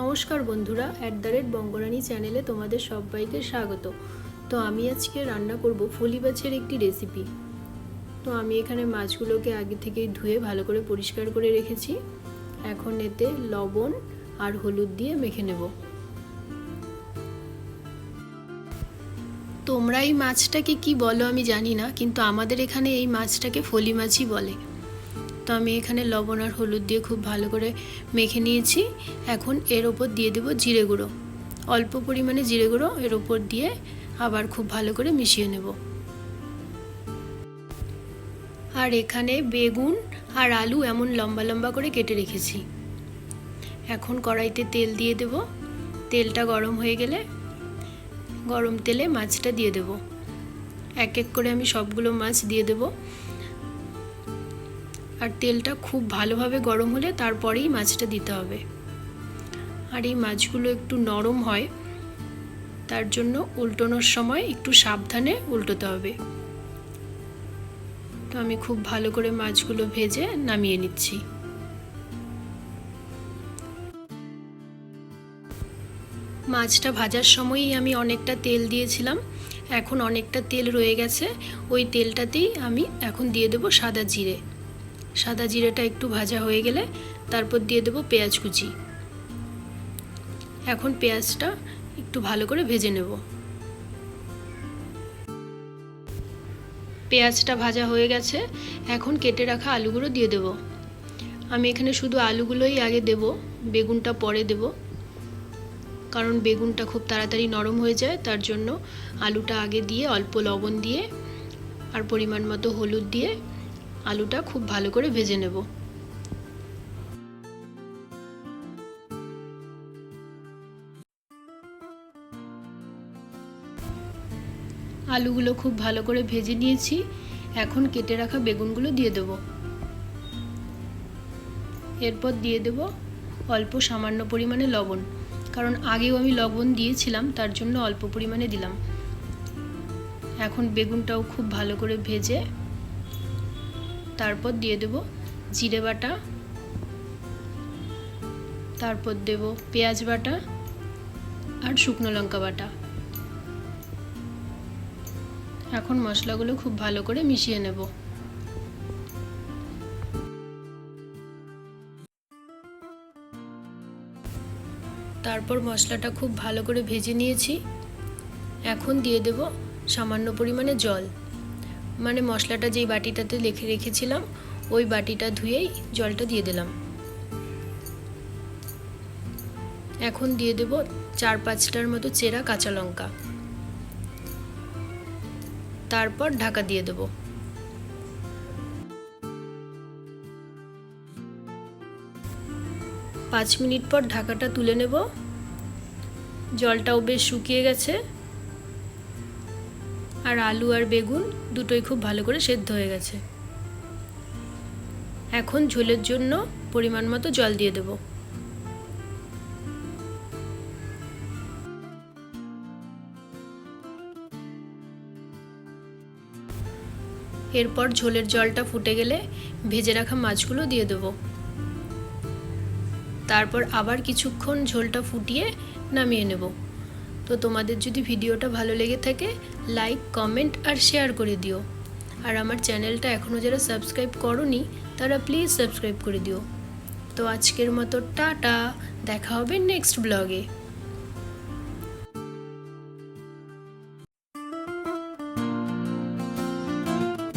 নমস্কার বন্ধুরা at the rate বঙ্গরানী চ্যানেলে তোমাদের সবাইকে স্বাগত। তো আমি আজকে রান্না করব ফলি মাছের একটি রেসিপি তো আমি এখানে মাছগুলোকে আগে থেকেই ধুয়ে ভালো করে পরিষ্কার করে রেখেছি। এখন এতে লবণ আর হলুদ দিয়ে মেখে নেব। তোমরা এই মাছটাকে কি বলো আমি জানি না, কিন্তু আমাদের এখানে এই মাছটাকে ফলি মাছই বলে। তো আমি এখানে লবণ আর হলুদ দিয়ে খুব ভালো করে মেখে নিয়েছি। এখন এর ওপর দিয়ে দেবো জিরে গুঁড়ো। অল্প পরিমাণে জিরে গুঁড়ো এর ওপর দিয়ে আবার খুব ভালো করে মিশিয়ে নেব। আর এখানে বেগুন আর আলু এমন লম্বা লম্বা করে কেটে রেখেছি। এখন কড়াইতে তেল দিয়ে দেব। তেলটা গরম হয়ে গেলে গরম তেলে মাছটা দিয়ে দেব। এক এক করে আমি সবগুলো মাছ দিয়ে দেবো। আর তেলটা খুব ভালোভাবে গরম হলে তারপরেই মাছটা দিতে হবে। আর এই মাছগুলো একটু নরম হয়, তার জন্য উল্টোনোর সময় একটু সাবধানে উল্টোতে হবে। তো আমি খুব ভালো করে মাছগুলো ভেজে নামিয়ে নিচ্ছি। মাছটা ভাজার সময়ই আমি অনেকটা তেল দিয়েছিলাম, এখন অনেকটা তেল রয়ে গেছে, ওই তেলটাতেই আমি এখন দিয়ে দেবো সাদা জিরে। সাদা জিরেটা একটু ভাজা হয়ে গেলে তারপর দিয়ে দেবো পেঁয়াজ কুচি। এখন পেঁয়াজটা একটু ভালো করে ভেজে নেব। পেঁয়াজটা ভাজা হয়ে গেছে, এখন কেটে রাখা আলুগুলো দিয়ে দেব। আমি এখানে শুধু আলুগুলোই আগে দেব, বেগুনটা পরে দেব। কারণ বেগুনটা খুব তাড়াতাড়ি নরম হয়ে যায়, তার জন্য আলুটা আগে দিয়ে অল্প লবণ দিয়ে আর পরিমাণ মতো হলুদ দিয়ে আলুটা খুব ভালো করে ভেজে নেব। আলুগুলো খুব ভালো করে ভেজে নিয়েছি। এখন কেটে রাখা বেগুনগুলো দিয়ে দেব। এরপর দিয়ে দেব অল্প সামান্য পরিমাণে লবণ। কারণ আগেও আমি লবণ দিয়েছিলাম, তার জন্য অল্প পরিমাণে দিলাম। এখন বেগুনটাও খুব ভালো করে ভেজে তারপর দিয়ে দেব জিরে বাটা, তারপর দেব পেঁয়াজ বাটা আর শুকনো লঙ্কা বাটা। এখন মশলাগুলো খুব ভালো করে মিশিয়ে নেব। তারপর মশলাটা খুব ভালো করে ভেজে নিয়েছি। এখন দিয়ে দেব সামান্য পরিমাণে জল। মানে মশলাটা যেই বাটিটাতে লেখে রেখেছিলাম, ওই বাটিটা ধুয়েই জলটা দিয়ে দিলাম। এখন দিয়ে দেব চার পাঁচটার মতো চেরা কাঁচা লঙ্কা। তারপর ঢাকা দিয়ে দেব। পাঁচ মিনিট পর ঢাকাটা তুলে নেব। জলটাও বেশ শুকিয়ে গেছে। আর আলু আর বেগুন দুটোই খুব ভালো করে সেদ্ধ হয়ে গেছে। এখন ঝোলের জন্য পরিমাণ মতো জল দিয়ে দেব। এরপর ঝোলের জলটা ফুটে গেলে ভেজে রাখা মাছগুলো দিয়ে দেব। তারপর আবার কিছুক্ষণ ঝোলটা ফুটিয়ে নামিয়ে নেব। তো তোমাদের যদি ভিডিওটা ভালো লেগে থাকে লাইক কমেন্ট আর শেয়ার করে দিও। আর আমার চ্যানেলটা এখনও যারা সাবস্ক্রাইব করনি, তারা প্লিজ সাবস্ক্রাইব করে দিও। তো আজকের মতো টাটা, দেখা হবে নেক্সট ব্লগে